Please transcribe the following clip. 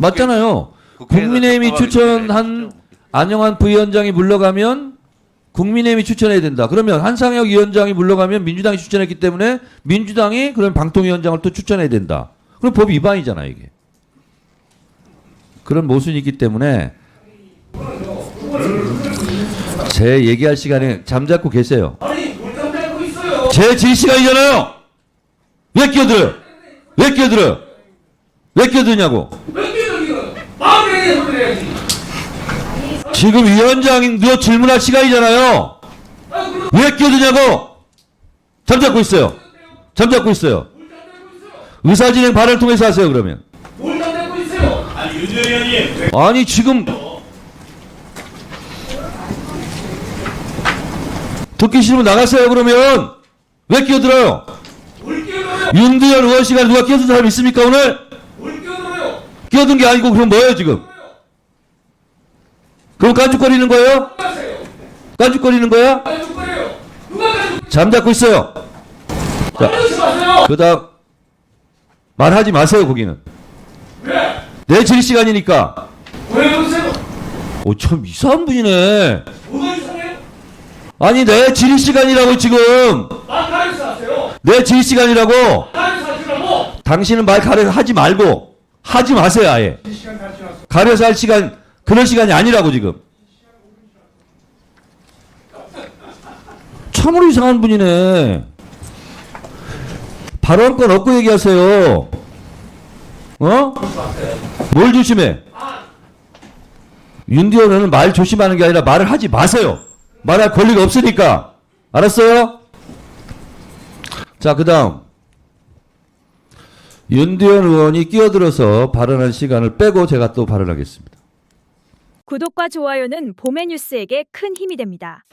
맞잖아요. 국민의힘이 추천한 안영환 부위원장이 물러가면 국민의힘이 추천해야 된다. 그러면 한상혁 위원장이 물러가면 민주당이 추천했기 때문에 민주당이 그런 방통위원장을 또 추천해야 된다. 그럼 법 위반이잖아 이게. 그런 모순이 있기 때문에 제 얘기할 시간에 잠잡고 계세요. 제질 시간이잖아요. 왜 끼어들어요? 왜 끼어들어요? 왜 끼어드냐고. 지금 위원장님도 질문할 시간이잖아요. 왜 끼어드냐고. 잠잡고 있어요. 잠잡고 있어요. 의사진행 발언을 통해서 하세요 그러면. 아니 지금 듣기 싫으면 나가세요 그러면 왜 끼어들어요? 윤두현 의원 시간 누가 끼어든 사람 있습니까 오늘? 끼어든 게 아니고 그럼 뭐예요 지금? 그럼 깐죽거리는 거예요? 깐죽거리는 거야? 잠잡고 있어요. 그다음 말하지 마세요 거기는. 내질 시간이니까. 오, 참 이상한 분이네. 아니, 내질 시간이라고 지금. 내질 시간이라고. 당신은 말 가려 하지 말고 하지 마세요, 아예. 가려서 할 시간 그런 시간이 아니라고 지금. 참으로 이상한 분이네. 발언권 없고 얘기하세요. 어? 뭘 조심해? 윤디원은 말 조심하는 게 아니라 말을 하지 마세요. 말할 권리가 없으니까. 알았어요? 자, 그 다음. 윤디원 의원이 끼어들어서 발언한 시간을 빼고 제가 또 발언하겠습니다. 구독과 좋아요는 봄의 뉴스에게 큰 힘이 됩니다.